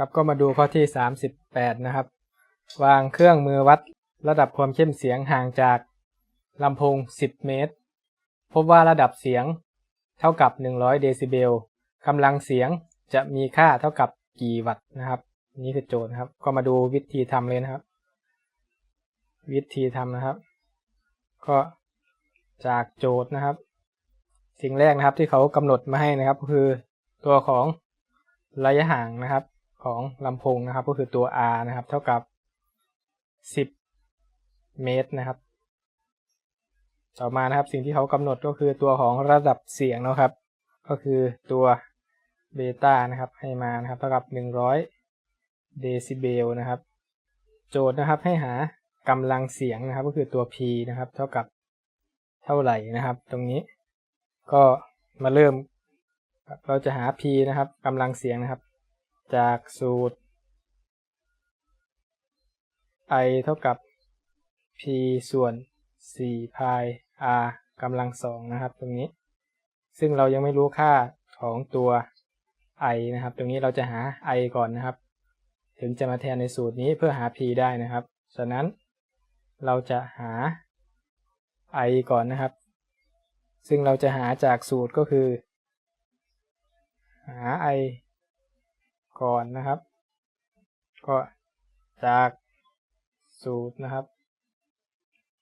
ครับก็มาดูข้อที่ 38 นะครับ วางเครื่องมือวัดระดับความเข้มเสียงห่างจากลำโพง 10 เมตร พบว่าระดับเสียงเท่ากับ 100 เดซิเบลกำลังเสียงจะมีค่าเท่ากับกี่วัตต์นะครับ นี่คือโจทย์นะครับ ก็มาดูวิธีทำเลยนะครับ วิธีทำนะครับ ก็จากโจทย์นะครับ สิ่งแรกนะครับที่เขากำหนดมาให้นะครับ ก็คือตัวของระยะห่างนะครับ ของลำโพงนะครับ ก็คือตัว R นะครับ เท่ากับ 10 เมตรนะครับ ต่อมานะครับสิ่งที่เขากำหนดก็คือตัวของระดับเสียงนะครับ ก็คือตัวเบต้านะครับ ให้มานะครับ เท่ากับ 100 เดซิเบลนะครับ โจทย์นะครับให้หากำลังเสียงนะครับ ก็คือตัว P นะครับ เท่ากับเท่าไหร่นะครับ ตรงนี้ก็มาเริ่มเราจะหา P นะครับกำลังเสียงนะครับ จากสูตร I เท่ากับ P ส่วน4 pi r กำลังสองนะครับตรงนี้ ซึ่งเรายังไม่รู้ค่าของตัว i นะครับ ตรงนี้เราจะหา i ก่อนนะครับ ถึงจะมาแทนในสูตรนี้เพื่อหา p ได้นะครับ ฉะนั้นเราจะหา i ก่อนนะครับ ซึ่งเราจะหาจากสูตรก็คือ หา i ก่อนนะครับ ก็จากสูตรนะครับ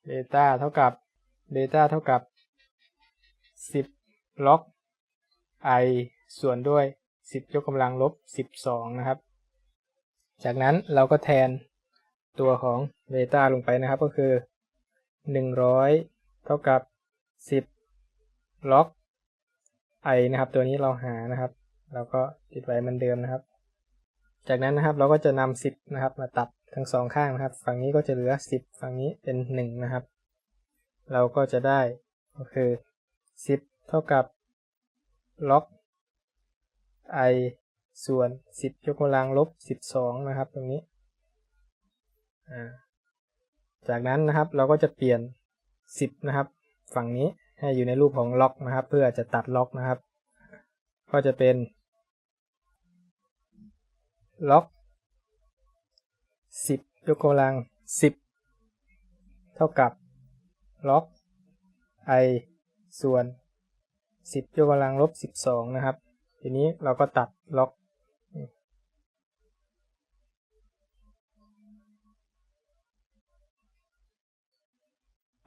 เบต้าเท่ากับเบต้าเท่ากับ 10 ล็อก i ส่วนด้วย 10 ยกกำลังลบ 12 นะครับ จากนั้นเราก็แทนตัวของเบต้าลงไปนะครับก็คือ 100 เท่ากับ 10 ล็อก i นะครับ ตัวนี้เราหานะครับ เราก็ติดไว้เหมือนเดิมนะครับ จากนั้นนะครับเราก็จะนำ10 นะครับ มาตัดทั้งสองข้างนะครับ ฝั่งนี้ก็จะเหลือ 10 ฝั่งนี้เป็น 1 นะครับ เราก็จะได้ก็คือ 10 เท่ากับล็อก i ส่วน 10 ยกกำลังลบ 12 นะครับ ตรงนี้ จากนั้นนะครับเราก็จะเปลี่ยน 10 นะครับ ฝั่งนี้ให้อยู่ในรูปของล็อกนะครับ เพื่อจะตัดล็อกนะครับ ก็จะเป็น ล็อก10ยกกำลัง10เท่ากับล็อก i ส่วน 10 ยกกำลังลบ 12 นะครับ ทีนี้เราก็ตัดล็อก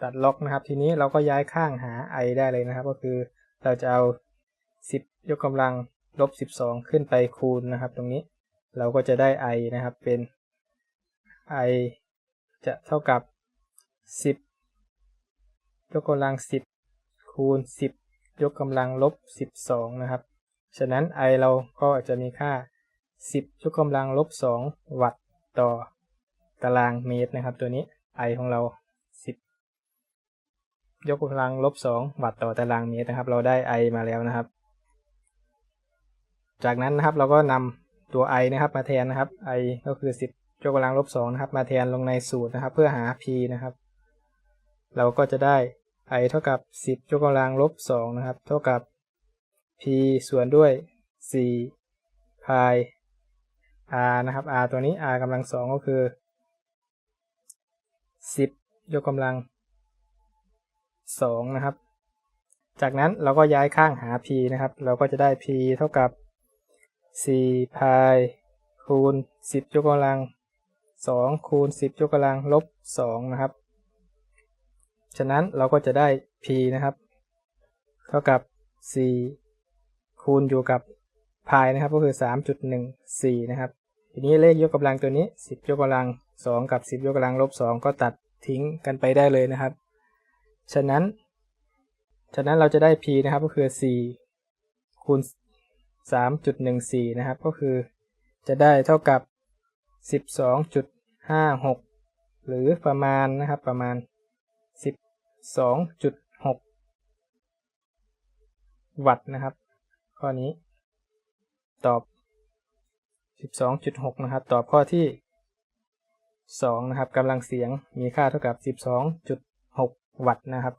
ตัดล็อกนะครับ ทีนี้เราก็ย้ายข้างหา i ได้เลยนะครับ ก็คือเราจะเอา 10 ยกกำลังลบ 12 ขึ้นไปคูณนะครับตรงนี้ เราก็จะได้ i นะครับเป็น i จะเท่ากับ 10 ยกกำลัง 10 คูณ 10 ยกกำลังลบ 12 นะครับ ฉะนั้น i เราก็จะมีค่า 10 ยกกำลังลบ 2 วัตต์ต่อตารางเมตรนะครับ ตัวนี้ i ของเรา 10 ยกกำลังลบ 2 วัตต์ต่อตารางเมตรนะครับ เราได้ i มาแล้วนะครับ จากนั้นนะครับเราก็นำ ตัว i นะครับมาแทนนะครับ i ก็คือ 10ยกกำลังลบ2นะครับ มาแทนลงในสูตรนะครับ เพื่อหา p นะครับ เราก็จะได้ i เท่ากับ 10ยกกำลังลบ2นะครับ เท่ากับ p ส่วนด้วย4 pi r นะครับ r ตัวนี้ r กำลัง2ก็คือ 10 ยกกำลัง 2 นะครับ จากนั้นเราก็ย้ายข้างหา p นะครับ เราก็จะได้ p เท่ากับ 4 pi คูณ 10 ยกกำลัง 2 คูณ 10 ยกกำลังลบ 2 นะครับ ฉะนั้นเราก็จะได้ p นะครับ เท่ากับ 4 คูณอยู่กับ pi นะครับ ก็คือ 3.14 นะครับ ทีนี้เลขยกกำลังตัวนี้ 10 ยกกำลัง 2 กับ 10 ยกกำลังลบ 2 ก็ตัดทิ้งกันไปได้เลยนะครับ ฉะนั้น ฉะนั้นเราจะได้ p นะครับ ก็คือ 4 คูณ 3.14 นะครับ ก็คือจะได้เท่ากับ 12.56 หรือประมาณนะครับประมาณ 12.6 วัตต์นะครับ ข้อนี้ตอบ 12.6 นะครับ ตอบข้อที่ 2 นะครับกำลังเสียงมีค่าเท่ากับ 12.6 วัตต์นะครับ